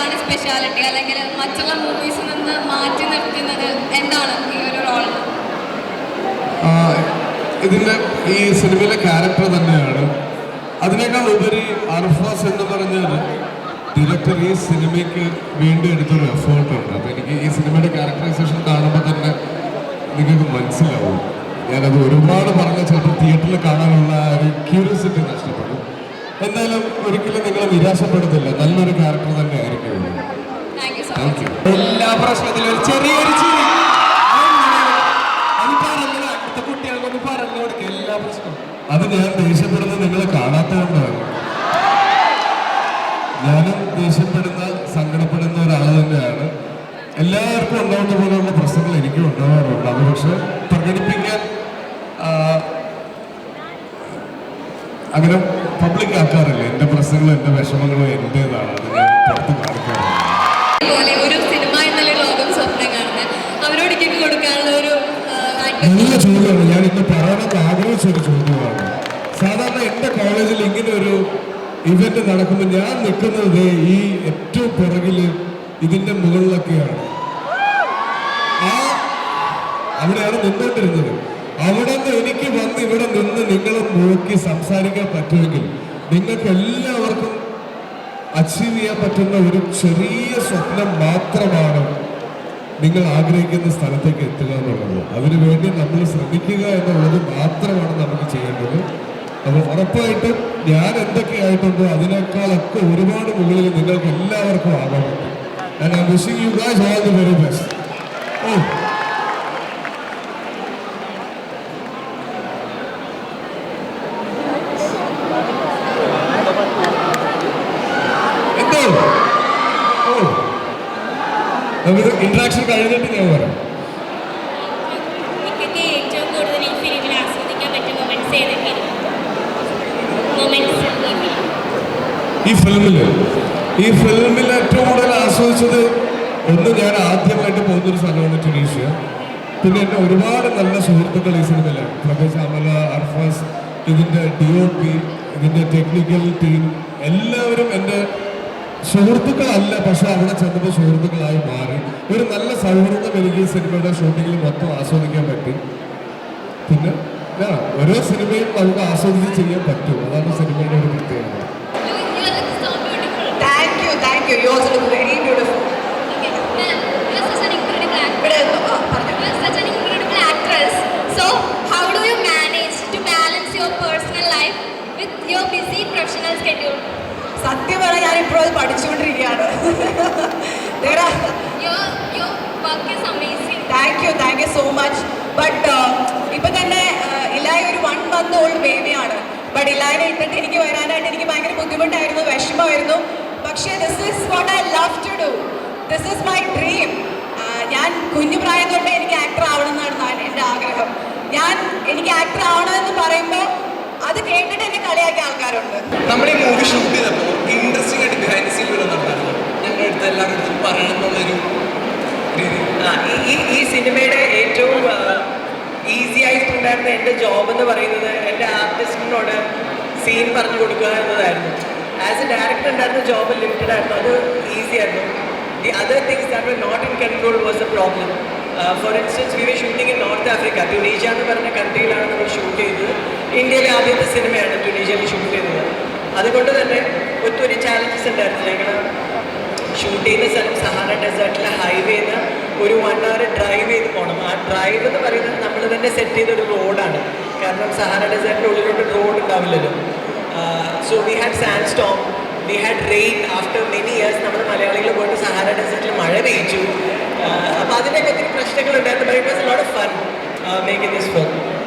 എന്താണ് സ്പെഷ്യാലിറ്റി അല്ലെങ്കിൽ മറ്റുള്ള മൂവീസിൽ നിന്ന് മാറ്റി നിർത്തുന്നത് എന്താണ് ഈ ഒരു റോൾ ഇതിന്റെ ഈ സിനിമയിലെ ക്യാരക്ടർ തന്നെയാണ്. അതിനേക്കാൾ ഉപരി അർഫാസ് എന്ന് പറഞ്ഞാൽ ഡയറക്ടർ ഈ സിനിമയ്ക്ക് വേണ്ടി എടുത്തൊരു എഫേർട്ട് ഉണ്ട്. അപ്പൊ എനിക്ക് ഈ സിനിമയുടെ ക്യാരക്ടറൈസേഷൻ കാണുമ്പോൾ തന്നെ നിങ്ങൾക്ക് മനസ്സിലാവും. ഞാനത് ഒരുപാട് പറഞ്ഞ ചിലപ്പോൾ തിയേറ്ററിൽ കാണാനുള്ള ഒരു ക്യൂരിയോസിറ്റി നഷ്ടപ്പെടും. എന്തായാലും ഒരിക്കലും നിങ്ങളെ നിരാശപ്പെടുത്തില്ല. നല്ലൊരു ക്യാരക്ടർ തന്നെ പ്രശ്നത്തിലും ഒരു ചെറിയൊരു ചിരി. അത് അടുത്ത കുട്ടികൾക്കൊന്ന് പറഞ്ഞു കൊടുക്കുക എല്ലാ പ്രശ്നവും. അത് ഞാൻ ദേഷ്യപ്പെടുന്നത് നിങ്ങൾ കാണാത്തതുകൊണ്ടാണ്. ഞാനും ദേഷ്യപ്പെടുന്ന സങ്കടപ്പെടുന്ന ഒരാൾ തന്നെയാണ്. എല്ലാവർക്കും ഉണ്ടാവുന്ന പോലെയുള്ള പ്രശ്നങ്ങൾ എനിക്കും ഉണ്ടാവാറുണ്ട്. അത് പക്ഷെ പ്രകടിപ്പിക്കാൻ അങ്ങനെ പബ്ലിക് ആക്കാറില്ല. എന്റെ പ്രശ്നങ്ങളും എന്റെ വിഷമങ്ങളും എന്റേതാണ്. അത് ഞാൻ പുറത്ത് കാണിക്കാറില്ല. നല്ല ചോദ്യമാണ് ഞാൻ ഇന്ന് പറയാനൊക്കെ ആഗ്രഹിച്ച ഒരു ചോദ്യമാണ് സാധാരണ എന്റെ കോളേജിൽ ഇങ്ങനെ ഒരു ഇവന്റ് നടക്കുമ്പോൾ ഞാൻ നിൽക്കുന്നത് ഈ ഏറ്റവും പുറകിൽ ഇതിന്റെ മുകളിലൊക്കെയാണ്. ആ അവിടെയാണ് നിന്നോണ്ടിരുന്നത്. അവിടെ നിന്ന് എനിക്ക് വന്ന് ഇവിടെ നിന്ന് നിങ്ങളെ നോക്കി സംസാരിക്കാൻ പറ്റുമെങ്കിൽ നിങ്ങൾക്ക് എല്ലാവർക്കും അച്ചീവ് ചെയ്യാൻ പറ്റുന്ന ഒരു ചെറിയ സ്വപ്നം മാത്രമാണ് നിങ്ങൾ ആഗ്രഹിക്കുന്ന സ്ഥലത്തേക്ക് എത്തുക എന്നുള്ളത്. അതിനുവേണ്ടി നമ്മൾ ശ്രമിക്കുക എന്നുള്ളത് മാത്രമാണ് നമുക്ക് ചെയ്യേണ്ടത്. അപ്പോൾ ഉറപ്പായിട്ടും ഞാൻ എന്തൊക്കെയായിട്ടുണ്ടോ അതിനേക്കാളൊക്കെ ഒരുപാട് മുകളിൽ നിങ്ങൾക്ക് എല്ലാവർക്കും ആകാൻ പറ്റും. I wishing you guys all the very best ഓ എന്തോ ഓ നമുക്ക് ഇന്ററാക്ഷൻ കഴിഞ്ഞിട്ട് ഞാൻ പറയാം ഈ ഫിലിമിൽ ഈ ഫിലിമിൽ ഈ ഫിലിമിൽ ഏറ്റവും കൂടുതൽ ആസ്വദിച്ചത് ഒന്ന് ഞാൻ ആദ്യമായിട്ട് പോകുന്നൊരു സ്ഥലമാണ് ടുണീഷ്യ പിന്നെ എന്റെ ഒരുപാട് നല്ല സുഹൃത്തുക്കൾ ഈ സിനിമയിലാണ് പ്രകാശ് അമല അർഫാസ് ഇതിന്റെ ഡി ഒ പി ഇതിന്റെ ടെക്നിക്കൽ ടീം എല്ലാവരും എന്റെ സുഹൃത്തുക്കളല്ല പക്ഷെ അവിടെ ചെന്നപ്പോൾ സുഹൃത്തുക്കളായി മാറി. ഒരു നല്ല സൗഹൃദം എനിക്ക് സിനിമയുടെ ഷൂട്ടിങ്ങിൽ മൊത്തം ആസ്വദിക്കാൻ പറ്റി. പിന്നെ ഞാൻ ഓരോ സിനിമയും നമുക്ക് ആസ്വദിച്ച് ചെയ്യാൻ പറ്റും. അതാണ് സിനിമയുടെ ഒരു പ്രത്യേകത. Schedule? സത്യം പറഞ്ഞാൽ ഞാൻ ഇപ്പോഴും അത് പഠിച്ചുകൊണ്ടിരിക്കുകയാണ്. Thank you thank you so much but ഇപ്പൊ തന്നെ ഇലായ ഇലായി ഒരു വൺ മന്ത് ഓൾഡ് ബേബിയാണ് ബട്ട് ഇലായിനെ ഇട്ടിട്ട് എനിക്ക് വരാനായിട്ട് എനിക്ക് ഭയങ്കര ബുദ്ധിമുട്ടായിരുന്നു വിഷമമായിരുന്നു. പക്ഷേ this is what I love to do this is my dream ഞാൻ കുഞ്ഞു പ്രായം തൊട്ട് എനിക്ക് ആക്ടർ ആവണം എന്നാണ് എന്റെ ആഗ്രഹം. ഞാൻ എനിക്ക് ആക്ടർ ആവണമെന്ന് പറയുമ്പോൾ അത് കേട്ടിട്ട് കളിയാക്കിയ ആൾക്കാരുണ്ട്. നമ്മൾ ഈ മൂവി ഷൂട്ട് ചെയ്തപ്പോൾ ഇൻട്രസ്റ്റിംഗ് ആയിട്ട് ബിഹൈൻഡ് സീൻ വരുന്നുണ്ടായിരുന്നു ഞങ്ങളുടെ അടുത്ത് എല്ലാവരുടെ അടുത്തും പറയണം എന്നുള്ളൊരു ഈ- ഈ സിനിമയുടെ ഏറ്റവും ഈസി ആയിട്ടുണ്ടായിരുന്ന എന്റെ ജോബ് എന്ന് പറയുന്നത് എന്റെ ആർട്ടിസ്റ്റിനോട് സീൻ പറഞ്ഞു കൊടുക്കുക എന്നതായിരുന്നു. ആസ് എ ഡയറക്ടർ ഉണ്ടായിരുന്ന ജോബ് ലിമിറ്റഡ് ആയിരുന്നു. അത് ഈസി ആയിരുന്നു. The other things that not in control was a problem for instance we we shooting in north Africa Tunisia എന്ന് പറഞ്ഞ കൺട്രിയിലാണ് നമ്മൾ ഷൂട്ട് ചെയ്തത്. ഇന്ത്യയിലെ ആദ്യത്തെ സിനിമയാണ് ട്യൂണീഷ്യയിൽ ഷൂട്ട് ചെയ്തത്. അതുകൊണ്ട് തന്നെ ഒത്തിരി ചാലഞ്ചസ് ഉണ്ടായിരുന്നു. ഞങ്ങൾ ഷൂട്ട് ചെയ്യുന്ന സ്ഥലം സഹാറ ഡെസേർട്ടിലെ ഹൈവേന്ന് ഒരു വൺ അവർ ഡ്രൈവ് ചെയ്ത് പോകണം ആ ഡ്രൈവ് എന്ന് പറയുന്നത് നമ്മൾ തന്നെ സെറ്റ് ചെയ്ത ഒരു റോഡാണ് കാരണം സഹാറ ഡെസേർട്ടിന്റെ ഉള്ളിലോട്ട് റോഡ് ഉണ്ടാവില്ലല്ലോ. So we had sand storm we had rain after many years നമ്മൾ മലയാളികൾ പോയിട്ട് സഹാര ഡെസേർട്ടിൽ മഴ പെയ്ച്ചു അപ്പോൾ അതിന്റെയൊക്കെ ഒത്തിരി പ്രശ്നങ്ങളുണ്ടായിരുന്നു but it was lot of fun making this film